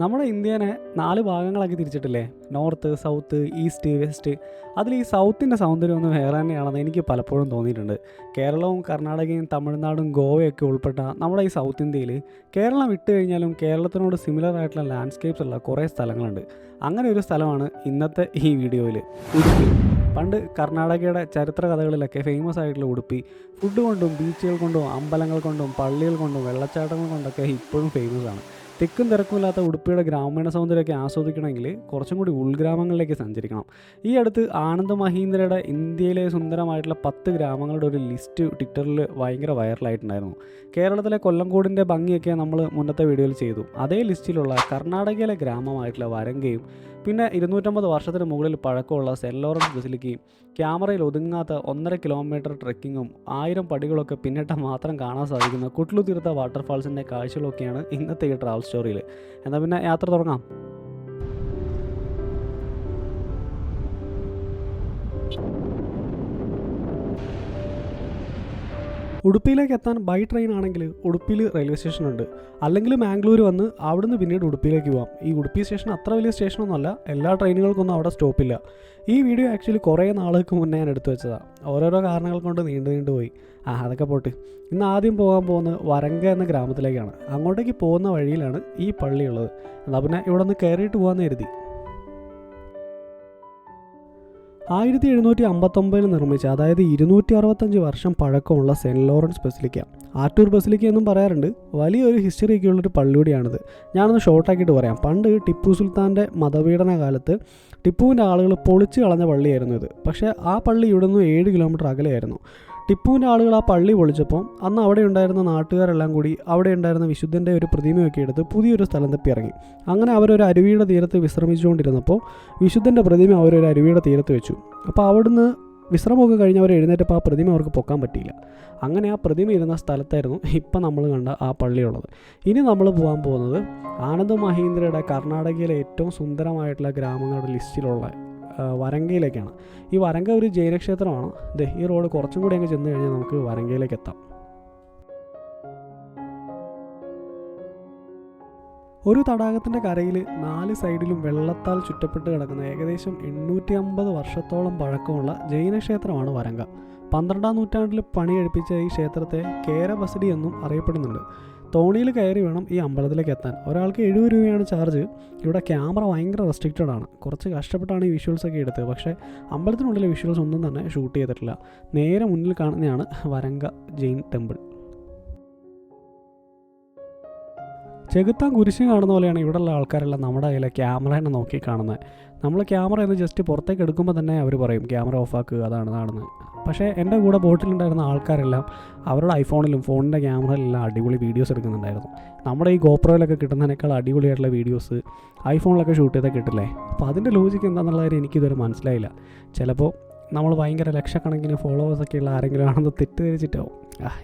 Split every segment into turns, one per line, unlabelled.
നമ്മുടെ ഇന്ത്യനെ നാല് ഭാഗങ്ങളാക്കി തിരിച്ചിട്ടില്ലേ? North south east west. അതിൽ ഈ സൗത്തിന്റെ സൗന്ദര്യം ഒന്ന് വേറെ തന്നെയാണെന്ന് എനിക്ക് പലപ്പോഴും തോന്നിയിട്ടുണ്ട്. കേരളവും കർണാടകയും തമിഴ്നാടും ഗോവയൊക്കെ ഉൾപ്പെട്ട നമ്മുടെ ഈ സൗത്ത് ഇന്ത്യയിൽ കേരളം വിട്ട് കഴിഞ്ഞാലും കേരളത്തിനോട് സിമിലർ ആയിട്ടുള്ള ലാൻഡ്സ്കേപ്സ് ഉള്ള കുറേ സ്ഥലങ്ങളുണ്ട്. അങ്ങനെ ഒരു സ്ഥലമാണ് ഇന്നത്തെ ഈ വീഡിയോയിൽ. ഉടുപ്പി. പണ്ട് കർണാടകയുടെ ചരിത്ര കഥകളിലൊക്കെ ഫേമസ് ആയിട്ടുള്ള ഉടുപ്പി. ഫുഡ് കൊണ്ടും ബീച്ചുകൾ കൊണ്ടും അമ്പലങ്ങൾ കൊണ്ടും പള്ളികൾ കൊണ്ടും വെള്ളച്ചാട്ടങ്ങൾ കൊണ്ടൊക്കെ ഇപ്പോഴും ഫേമസ് ആണ്. തിക്കും തിരക്കുമില്ലാത്ത ഉടുപ്പിയുടെ ഗ്രാമീണ സൗന്ദര്യമൊക്കെ ആസ്വദിക്കണമെങ്കിൽ കുറച്ചും കൂടി ഉൾഗ്രാമങ്ങളിലേക്ക് സഞ്ചരിക്കണം. ഈ അടുത്ത് ആനന്ദ് മഹീന്ദ്രയുടെ ഇന്ത്യയിലെ സുന്ദരമായിട്ടുള്ള പത്ത് ഗ്രാമങ്ങളുടെ ഒരു ലിസ്റ്റ് ട്വിറ്ററിൽ ഭയങ്കര വൈറലായിട്ടുണ്ടായിരുന്നു. കേരളത്തിലെ കൊല്ലംകോടിന്റെ ഭംഗിയൊക്കെ നമ്മൾ മുന്നത്തെ വീഡിയോയിൽ ചെയ്തു. അതേ ലിസ്റ്റിലുള്ള കർണാടകയിലെ ഗ്രാമമായിട്ടുള്ള വരങ്കയും പിന്നെ ഇരുന്നൂറ്റമ്പത് വർഷത്തിന് മുകളിൽ പഴക്കമുള്ള സെന്റ് ലോറൻസ് ബസിലിക്കയും ക്യാമറയിൽ ഒതുങ്ങാത്ത ഒന്നര കിലോമീറ്റർ ട്രെക്കിങ്ങും ആയിരം പടികളൊക്കെ പിന്നിട്ട മാത്രം കാണാൻ സാധിക്കുന്ന കുട്ലു തീർത്ത വാട്ടർഫാൾസിന്റെ കാഴ്ചകളൊക്കെയാണ് ഇന്നത്തെ ഈ ട്രാവൽ സ്റ്റോറിയിൽ എന്നാൽ പിന്നെ യാത്ര തുടങ്ങാം. ഉടുപ്പിയിലേക്ക് എത്താൻ ബൈ ട്രെയിൻ ആണെങ്കിൽ ഉടുപ്പിയിൽ റെയിൽവേ സ്റ്റേഷൻ ഉണ്ട്. അല്ലെങ്കിൽ മാംഗ്ലൂർ വന്ന് അവിടുന്ന് പിന്നീട് ഉടുപ്പിയിലേക്ക് പോവാം. ഈ ഉടുപ്പി സ്റ്റേഷൻ അത്ര വലിയ സ്റ്റേഷനൊന്നുമല്ല എല്ലാ ട്രെയിനുകൾക്കൊന്നും അവിടെ സ്റ്റോപ്പില്ല ഈ വീഡിയോ ആക്ച്വലി കുറേ നാളുകൾക്ക് മുന്നേ ഞാൻ എടുത്തു വെച്ചതാണ് ഓരോരോ കാരണങ്ങൾ കൊണ്ട് നീണ്ടു നീണ്ടു പോയി. ആ അതൊക്കെ പോട്ട്. ഇന്ന് ആദ്യം പോകാൻ പോകുന്നത് വരങ്ക എന്ന ഗ്രാമത്തിലേക്കാണ്. അങ്ങോട്ടേക്ക് പോകുന്ന വഴിയിലാണ് ഈ പള്ളിയുള്ളത്. എന്നാൽ പിന്നെ ഇവിടെ നിന്ന് കയറിയിട്ട് പോകാമെന്ന് കരുതി. ആയിരത്തി എഴുന്നൂറ്റി അമ്പത്തൊമ്പതിൽ നിർമ്മിച്ച അതായത് ഇരുന്നൂറ്റി അറുപത്തഞ്ച് വർഷം പഴക്കമുള്ള Saint Lawrence basilica. Attoor basilica എന്നും പറയാറുണ്ട്. വലിയൊരു ഹിസ്റ്ററി ഒക്കെ ഉള്ളൊരു പള്ളിയൂടിയാണിത് ഞാനൊന്ന് ഷോർട്ടാക്കിയിട്ട് പറയാം. പണ്ട് ടിപ്പു സുൽത്താന്റെ മതപീഡന കാലത്ത് ടിപ്പുവിന്റെ ആളുകൾ പൊളിച്ചു കളഞ്ഞ പള്ളിയായിരുന്നു ഇത്. പക്ഷേ ആ പള്ളി ഇവിടെ നിന്ന് ഏഴ് കിലോമീറ്റർ അകലെയായിരുന്നു. ടിപ്പുവിന്റെ ആളുകൾ ആ പള്ളി പൊളിച്ചപ്പം അന്ന് അവിടെ ഉണ്ടായിരുന്ന നാട്ടുകാരെല്ലാം കൂടി അവിടെ ഉണ്ടായിരുന്ന വിശുദ്ധന്റെ ഒരു പ്രതിമയൊക്കെ എടുത്ത് പുതിയൊരു സ്ഥലം തപ്പി ഇറങ്ങി അങ്ങനെ അവരൊരു അരുവിയുടെ തീരത്ത് വിശ്രമിച്ചുകൊണ്ടിരുന്നപ്പോൾ വിശുദ്ധന്റെ പ്രതിമ അവരൊരു അരുവിയുടെ തീരത്ത് വെച്ചു. അപ്പോൾ അവിടുന്ന് വിശ്രമമൊക്കെ കഴിഞ്ഞ് അവർ എഴുന്നേറ്റപ്പോൾ ആ പ്രതിമ അവർക്ക് പൊക്കാൻ പറ്റിയില്ല. അങ്ങനെ ആ പ്രതിമ ഇരുന്ന സ്ഥലത്തായിരുന്നു ഇപ്പം നമ്മൾ കണ്ട ആ പള്ളിയുള്ളത്. ഇനി നമ്മൾ പോകാൻ പോകുന്നത് ആനന്ദ് മഹീന്ദ്രയുടെ കർണാടകയിലെ ഏറ്റവും സുന്ദരമായിട്ടുള്ള ഗ്രാമങ്ങളുടെ ലിസ്റ്റിലുള്ള വരങ്കയിലേക്കാണ്. ഈ വരങ്ക ഒരു ജൈനക്ഷേത്രമാണ്. ദേ ഈ റോഡ് കുറച്ചും കൂടി അങ്ങ് ചെന്ന് കഴിഞ്ഞാൽ നമുക്ക് വരങ്കയിലേക്ക് എത്താം. ഒരു തടാകത്തിന്റെ കരയിൽ നാല് സൈഡിലും വെള്ളത്താൽ ചുറ്റപ്പെട്ട് കിടക്കുന്ന ഏകദേശം എണ്ണൂറ്റി അമ്പത് വർഷത്തോളം പഴക്കമുള്ള ജൈനക്ഷേത്രമാണ് വരങ്ക. പന്ത്രണ്ടാം നൂറ്റാണ്ടിൽ പണിയെടുപ്പിച്ച ഈ ക്ഷേത്രത്തെ കേരബസഡി എന്നും അറിയപ്പെടുന്നുണ്ട്. തോണിയിൽ കയറി വേണം ഈ അമ്പലത്തിലേക്ക് എത്താൻ. ഒരാൾക്ക് എഴുപത് രൂപയാണ് ചാർജ്. ഇവിടെ ക്യാമറ ഭയങ്കര റെസ്ട്രിക്റ്റഡ് ആണ്. കുറച്ച് കഷ്ടപ്പെട്ടാണ് ഈ വിഷ്വൽസ് ഒക്കെ എടുത്തത്. പക്ഷേ അമ്പലത്തിനുള്ളിലെ വിഷ്വൽസ് ഒന്നും തന്നെ ഷൂട്ട് ചെയ്തിട്ടില്ല. നേരെ മുന്നിൽ കാണുന്നതാണ് വരങ്ക ജെയിൻ ടെമ്പിൾ ചെകുത്താൻ കുരിശ് കാണുന്ന പോലെയാണ് ഇവിടെയുള്ള ആൾക്കാരെല്ലാം നമ്മുടെ കയ്യിലെ ക്യാമറേനെ നോക്കി കാണുന്നത്. നമ്മൾ ക്യാമറ ഒന്ന് ജസ്റ്റ് പുറത്തേക്ക് എടുക്കുമ്പോൾ തന്നെ അവർ പറയും ക്യാമറ ഓഫാക്കുക അതാണ് അതാണെന്ന് പക്ഷേ എന്റെ കൂടെ ബോട്ടിലുണ്ടായിരുന്ന ആൾക്കാരെല്ലാം അവരുടെ ഐഫോണിലും ഫോണിന്റെ ക്യാമറയിലെല്ലാം അടിപൊളി വീഡിയോസ് എടുക്കുന്നുണ്ടായിരുന്നു. നമ്മുടെ ഈ ഗോപ്രോയിലൊക്കെ കിട്ടുന്നതിനേക്കാൾ അടിപൊളിയായിട്ടുള്ള വീഡിയോസ് ഐഫോണിലൊക്കെ ഷൂട്ട് ചെയ്താൽ കിട്ടില്ലേ? അപ്പോൾ അതിന്റെ ലോജിക്ക് എന്താണെന്നുള്ള കാര്യം എനിക്കിതുവരെ മനസ്സിലായില്ല. ചിലപ്പോൾ നമ്മൾ ഭയങ്കര ലക്ഷക്കണക്കിന് ഫോളോവേഴ്സൊക്കെ ഉള്ള ആരെങ്കിലും ആണെന്ന് തെറ്റിദ്ധരിച്ചിട്ടാവും.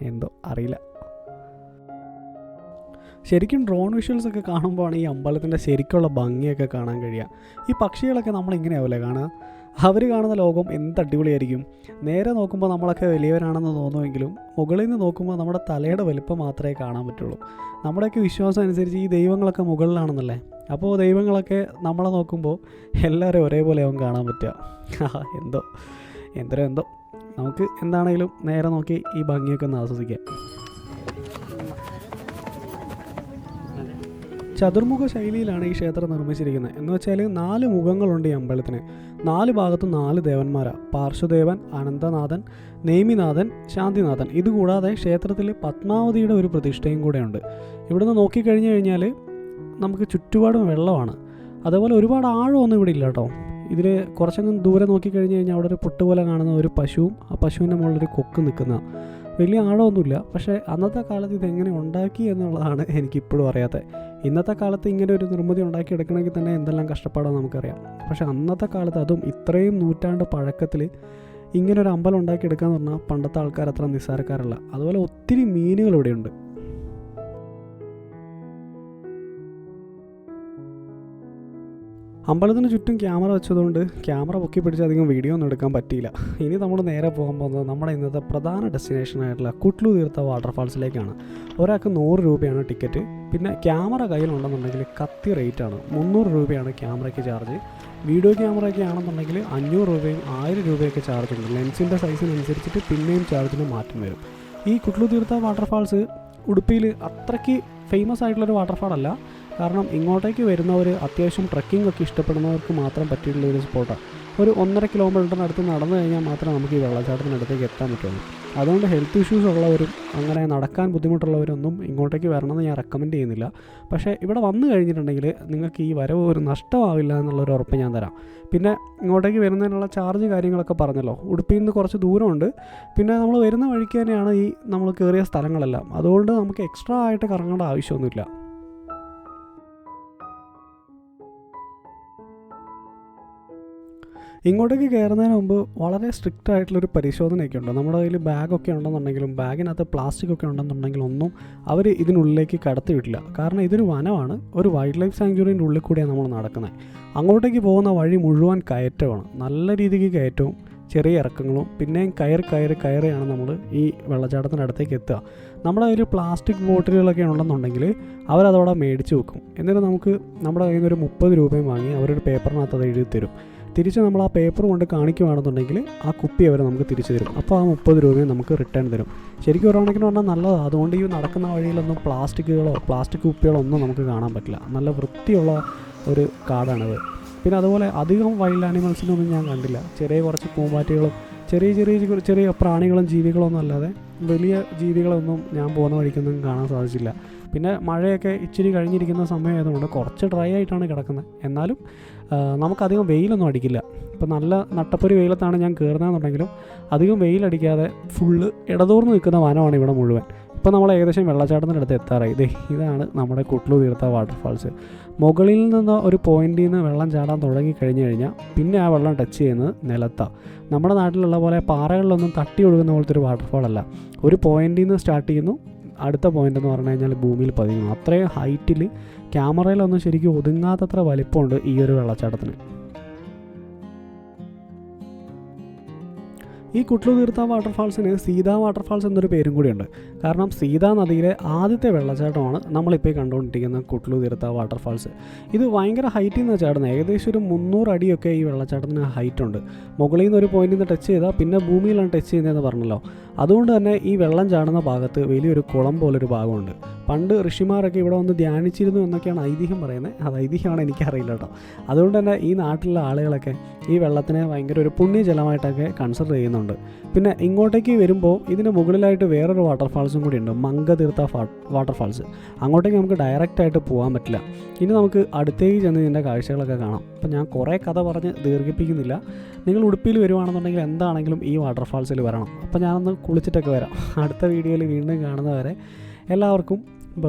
എന്തോ അറിയില്ല. ശരിക്കും ഡ്രോൺ വിഷ്വൽസ് ഒക്കെ കാണുമ്പോഴാണ് ഈ അമ്പലത്തിന്റെ ശരിക്കുള്ള ഭംഗിയൊക്കെ കാണാൻ കഴിയുക. ഈ പക്ഷികളൊക്കെ നമ്മൾ ഇങ്ങനെയാവില്ലേ കാണുക? അവർ കാണുന്ന ലോകം എന്ത് അടിപൊളിയായിരിക്കും? നേരെ നോക്കുമ്പോൾ നമ്മളൊക്കെ വലിയവരാണെന്ന് തോന്നുമെങ്കിലും മുകളിൽ നിന്ന് നോക്കുമ്പോൾ നമ്മുടെ തലയുടെ വലിപ്പം മാത്രമേ കാണാൻ പറ്റുള്ളൂ. നമ്മുടെയൊക്കെ വിശ്വാസം അനുസരിച്ച് ഈ ദൈവങ്ങളൊക്കെ മുകളിലാണെന്നല്ലേ? അപ്പോൾ ദൈവങ്ങളൊക്കെ നമ്മളെ നോക്കുമ്പോൾ എല്ലാവരും ഒരേപോലെ ആവും കാണാൻ പറ്റുക. എന്തോ എന്തോ എന്തോ. നമുക്ക് എന്താണെങ്കിലും നേരെ നോക്കി ഈ ഭംഗിയൊക്കെ ഒന്ന് ആസ്വദിക്കാം. ചതുർമുഖ ശൈലിയിലാണ് ഈ ക്ഷേത്രം നിർമ്മിച്ചിരിക്കുന്നത്. എന്ന് വെച്ചാൽ നാല് മുഖങ്ങളുണ്ട് ഈ അമ്പലത്തിന്. നാല് ഭാഗത്തും നാല് ദേവന്മാരാണ് പാർശ്വദേവൻ അനന്തനാഥൻ നേമിനാഥൻ ശാന്തിനാഥൻ. ഇതുകൂടാതെ ക്ഷേത്രത്തിൽ പത്മാവതിയുടെ ഒരു പ്രതിഷ്ഠയും കൂടെയുണ്ട്. ഇവിടുന്ന് നോക്കിക്കഴിഞ്ഞു കഴിഞ്ഞാൽ നമുക്ക് ചുറ്റുപാടും വെള്ളമാണ്. അതേപോലെ ഒരുപാട് ആഴമൊന്നും ഇവിടെ ഇല്ല കേട്ടോ. ഇതിൽ കുറച്ചങ്ങ് ദൂരെ നോക്കിക്കഴിഞ്ഞ് കഴിഞ്ഞാൽ അവിടെ ഒരു പൊട്ടുപോലെ കാണുന്ന ഒരു പശുവും ആ പശുവിന്റെ മുകളിലൊരു കൊക്ക് നിൽക്കുന്ന. വലിയ ആഴമൊന്നുമില്ല. പക്ഷേ അന്നത്തെ കാലത്ത് ഇതെങ്ങനെ ഉണ്ടാക്കി എന്നുള്ളതാണ് എനിക്കിപ്പോഴും അറിയാത്തത്. ഇന്നത്തെ കാലത്ത് ഇങ്ങനെ ഒരു നിർമ്മിതി ഉണ്ടാക്കിയെടുക്കണമെങ്കിൽ തന്നെ എന്തെല്ലാം കഷ്ടപ്പാടാണ് നമുക്കറിയാം. പക്ഷേ അന്നത്തെ കാലത്ത് അതും ഇത്രയും നൂറ്റാണ്ട് പഴക്കത്തിൽ ഇങ്ങനെ ഒരു അമ്പലം ഉണ്ടാക്കിയെടുക്കാന്ന് പറഞ്ഞാൽ പണ്ടത്തെ ആൾക്കാർ അത്ര നിസ്സാരക്കാരല്ല. അതുപോലെ ഒത്തിരി മീനുകൾ ഇവിടെയുണ്ട്. അമ്പലത്തിന് ചുറ്റും ക്യാമറ വെച്ചതുകൊണ്ട് ക്യാമറ പൊക്കി പിടിച്ച് അധികം വീഡിയോ ഒന്നും എടുക്കാൻ പറ്റിയില്ല. ഇനി നമ്മൾ നേരെ പോകാൻ പോകുന്നത് നമ്മുടെ ഇന്നത്തെ പ്രധാന ഡെസ്റ്റിനേഷനായിട്ടുള്ള കുട്ലു തീർത്ത വാട്ടർഫാൾസിലേക്കാണ്. ഒരാൾക്ക് നൂറ് രൂപയാണ് ടിക്കറ്റ്. പിന്നെ ക്യാമറ കയ്യിലുണ്ടെന്നുണ്ടെങ്കിൽ കത്തി റേറ്റാണ്. മുന്നൂറ് രൂപയാണ് ക്യാമറയ്ക്ക് ചാർജ്. വീഡിയോ ക്യാമറയൊക്കെ ആണെന്നുണ്ടെങ്കിൽ അഞ്ഞൂറ് രൂപയും ആയിരം രൂപയൊക്കെ ചാർജ് ഉണ്ട്. ലെൻസിന്റെ സൈസിനനുസരിച്ചിട്ട് പിന്നെയും ചാർജിന് മാറ്റം വരും. ഈ കുട്ലു തീർത്ത വാട്ടർഫാൾസ് ഉടുപ്പിയിൽ അത്രയ്ക്ക് ഫേമസ് ആയിട്ടുള്ളൊരു വാട്ടർഫാൾ അല്ല കാരണം ഇങ്ങോട്ടേക്ക് വരുന്നവർ അത്യാവശ്യം ട്രക്കിംഗ് ഒക്കെ ഇഷ്ടപ്പെടുന്നവർക്ക് മാത്രം പറ്റിയിട്ടുള്ള ഒരു സ്പോട്ടാണ്. ഒരു ഒന്നര കിലോമീറ്ററിനടുത്ത് നടന്നു കഴിഞ്ഞാൽ മാത്രമേ നമുക്ക് ഈ വെള്ളച്ചാട്ടത്തിനടുത്തേക്ക് എത്താൻ പറ്റുള്ളൂ. അതുകൊണ്ട് ഹെൽത്ത് ഇഷ്യൂസ് ഉള്ളവരും അങ്ങനെ നടക്കാൻ ബുദ്ധിമുട്ടുള്ളവരൊന്നും ഇങ്ങോട്ടേക്ക് വരണമെന്ന് ഞാൻ റെക്കമെൻഡ് ചെയ്യുന്നില്ല. പക്ഷേ ഇവിടെ വന്നു കഴിഞ്ഞിട്ടുണ്ടെങ്കിൽ നിങ്ങൾക്ക് ഈ വരവ് ഒരു നഷ്ടമാവില്ല എന്നുള്ളൊരു ഉറപ്പ് ഞാൻ തരാം. പിന്നെ ഇങ്ങോട്ടേക്ക് വരുന്നതിനുള്ള ചാർജ് കാര്യങ്ങളൊക്കെ പറഞ്ഞല്ലോ. ഉടുപ്പിയിൽ നിന്ന് കുറച്ച് ദൂരമുണ്ട്. പിന്നെ നമ്മൾ വരുന്ന വഴിക്ക് തന്നെയാണ് ഈ നമ്മൾ കയറിയ സ്ഥലങ്ങളെല്ലാം. അതുകൊണ്ട് നമുക്ക് എക്സ്ട്രാ ആയിട്ട് കറങ്ങേണ്ട ആവശ്യമൊന്നുമില്ല. ഇങ്ങോട്ടേക്ക് കയറുന്നതിന് മുമ്പ് വളരെ സ്ട്രിക്റ്റ് ആയിട്ടുള്ളൊരു പരിശോധനയൊക്കെ ഉണ്ട്. നമ്മുടെ കയ്യിൽ ബാഗൊക്കെ ഉണ്ടെന്നുണ്ടെങ്കിലും ബാഗിനകത്ത് പ്ലാസ്റ്റിക് ഒക്കെ ഉണ്ടെന്നുണ്ടെങ്കിലും ഒന്നും അവർ ഇതിനുള്ളിലേക്ക് കടത്തി വിട്ടില്ല കാരണം ഇതൊരു വനമാണ്. ഒരു വൈൽഡ് ലൈഫ് സാങ്ച്വറിന്റെ ഉള്ളിൽ കൂടിയാണ് നമ്മൾ നടക്കുന്നത്. അങ്ങോട്ടേക്ക് പോകുന്ന വഴി മുഴുവൻ കയറ്റമാണ്. നല്ല രീതിക്ക് കയറ്റവും ചെറിയ ഇറക്കങ്ങളും പിന്നെയും കയറി കയറി കയറിയാണ് നമ്മൾ ഈ വെള്ളച്ചാട്ടത്തിന്റെ അടുത്തേക്ക് എത്തുക. നമ്മുടെ കയ്യിൽ പ്ലാസ്റ്റിക് ബോട്ടിലുകളൊക്കെ ഉണ്ടെന്നുണ്ടെങ്കിൽ അവരതവിടെ മേടിച്ച് വെക്കും. എന്നിട്ട് നമുക്ക് നമ്മുടെ കയ്യിൽ നിന്ന് ഒരു മുപ്പത് രൂപയും വാങ്ങി അവരൊരു പേപ്പറിനകത്ത് അത് എഴുതി തരും. തിരിച്ച് നമ്മൾ ആ പേപ്പർ കൊണ്ട് കാണിക്കുകയാണെന്നുണ്ടെങ്കിൽ ആ കുപ്പി അവർ നമുക്ക് തിരിച്ചു തരും. അപ്പോൾ ആ മുപ്പത് രൂപയും നമുക്ക് റിട്ടേൺ തരും. ശരിക്കും ഒരു പറഞ്ഞാൽ നല്ലതാണ് അതുകൊണ്ട് ഈ നടക്കുന്ന വഴിയിലൊന്നും പ്ലാസ്റ്റിക്കുകളോ പ്ലാസ്റ്റിക് കുപ്പികളോ ഒന്നും നമുക്ക് കാണാൻ പറ്റില്ല. നല്ല വൃത്തിയുള്ള ഒരു കാടാണിത്. പിന്നെ അതുപോലെ അധികം വൈൽഡ് ആനിമൽസിനൊന്നും ഞാൻ കണ്ടില്ല. ചെറിയ കുറച്ച് പൂമ്പാറ്റകളും ചെറിയ ചെറിയ ചെറിയ പ്രാണികളും ജീവികളൊന്നും അല്ലാതെ വലിയ ജീവികളൊന്നും ഞാൻ പോകുന്ന വഴിക്കൊന്നും കാണാൻ സാധിച്ചില്ല. പിന്നെ മഴയൊക്കെ ഇച്ചിരി കഴിഞ്ഞിരിക്കുന്ന സമയമായതുകൊണ്ട് കുറച്ച് ഡ്രൈ ആയിട്ടാണ് കിടക്കുന്നത്. എന്നാലും നമുക്കധികം വെയിലൊന്നും അടിക്കില്ല. ഇപ്പം നല്ല നട്ടപ്പൊരി വെയിലത്താണ് ഞാൻ കയറുന്നതെന്നുണ്ടെങ്കിലും അധികം വെയിലടിക്കാതെ ഫുള്ള് ഇടതൂർന്ന് നിൽക്കുന്ന വനമാണ് ഇവിടെ മുഴുവൻ. ഇപ്പോൾ നമ്മൾ ഏകദേശം വെള്ളച്ചാട്ടത്തിന്റെ അടുത്ത് എത്താറായി. ഇതേ ഇതാണ് നമ്മുടെ കുട്ലു തീർത്ത വാട്ടർഫാൾസ് മുകളിൽ നിന്ന് ഒരു പോയിന്റിൽ നിന്ന് വെള്ളം ചാടാൻ തുടങ്ങി കഴിഞ്ഞ് കഴിഞ്ഞാൽ പിന്നെ ആ വെള്ളം ടച്ച് ചെയ്യുന്നത് നിലത്താണ് നമ്മുടെ നാട്ടിലുള്ള പോലെ പാറകളിലൊന്നും തട്ടി ഒഴുകുന്ന പോലത്തെ ഒരു വാട്ടർഫാൾ അല്ല. ഒരു പോയിന്റിൽ നിന്ന് സ്റ്റാർട്ട് ചെയ്യുന്നു അടുത്ത പോയിന്റ് എന്ന് പറഞ്ഞു കഴിഞ്ഞാൽ ഭൂമിയിൽ പതിയുന്നു. അത്രയും ഹൈറ്റിൽ ക്യാമറയിലൊന്നും ശരിക്കും ഒതുങ്ങാത്തത്ര വലിപ്പമുണ്ട് ഈ ഒരു വെള്ളച്ചാട്ടത്തിന്. ഈ കുട്ലു തീർത്ത വാട്ടർഫാൾസിന് സീതാ വാട്ടർഫാൾസ് എന്നൊരു പേരും കൂടിയുണ്ട്. കാരണം സീതാ നദിയിലെ ആദ്യത്തെ വെള്ളച്ചാട്ടമാണ് നമ്മളിപ്പോൾ കണ്ടുകൊണ്ടിരിക്കുന്ന കുട്ലു തീർത്ത വാട്ടർഫാൾസ്. ഇത് ഭയങ്കര ഹൈറ്റിൽ നിന്ന് ചാടുന്നത് ഏകദേശം ഒരു മുന്നൂറ് അടിയൊക്കെ ഈ വെള്ളച്ചാട്ടത്തിന് ഹൈറ്റ് ഉണ്ട്. മുകളിൽ നിന്ന് ഒരു പോയിന്റിൽ നിന്ന് ടച്ച് ചെയ്താൽ പിന്നെ ഭൂമിയിലാണ് ടച്ച് ചെയ്യുന്നതെന്ന് പറഞ്ഞല്ലോ. അതുകൊണ്ട് തന്നെ ഈ വെള്ളം ചാടുന്ന ഭാഗത്ത് വലിയൊരു കുളം പോലൊരു ഭാഗമുണ്ട്. പണ്ട് ഋഷിമാരൊക്കെ ഇവിടെ വന്ന് ധ്യാനിച്ചിരുന്നു എന്നൊക്കെയാണ് ഐതിഹ്യം പറയുന്നത്. അത് ഐതിഹ്യമാണ് എനിക്കറിയില്ല കേട്ടോ. അതുകൊണ്ട് തന്നെ ഈ നാട്ടിലുള്ള ആളുകളൊക്കെ ഈ വെള്ളത്തിനെ ഭയങ്കര ഒരു പുണ്യജലമായിട്ടൊക്കെ കൺസിഡർ ചെയ്യുന്നുണ്ട്. പിന്നെ ഇങ്ങോട്ടേക്ക് വരുമ്പോൾ ഇതിന് മുകളിലായിട്ട് വേറൊരു വാട്ടർഫാൾസും കൂടി ഉണ്ട്. മംഗതീർത്ഥ വാട്ടർഫാൾസ് അങ്ങോട്ടേക്ക് നമുക്ക് ഡയറക്റ്റ് ആയിട്ട് പോകാൻ പറ്റില്ല. ഇനി നമുക്ക് അടുത്തേക്ക് ചെന്ന് ഇതിന്റെ കാഴ്ചകളൊക്കെ കാണാം. അപ്പം ഞാൻ കുറേ കഥ പറഞ്ഞ് ദീർഘിപ്പിക്കുന്നില്ല. നിങ്ങൾ ഉടുപ്പിയിൽ വരുവാണെന്നുണ്ടെങ്കിൽ എന്താണെങ്കിലും ഈ വാട്ടർഫാൾസിൽ വരണം. അപ്പം ഞാനൊന്ന് കുളിച്ചിട്ടൊക്കെ വരാം. അടുത്ത വീഡിയോയിൽ വീണ്ടും കാണുന്നവരെ എല്ലാവർക്കും ബ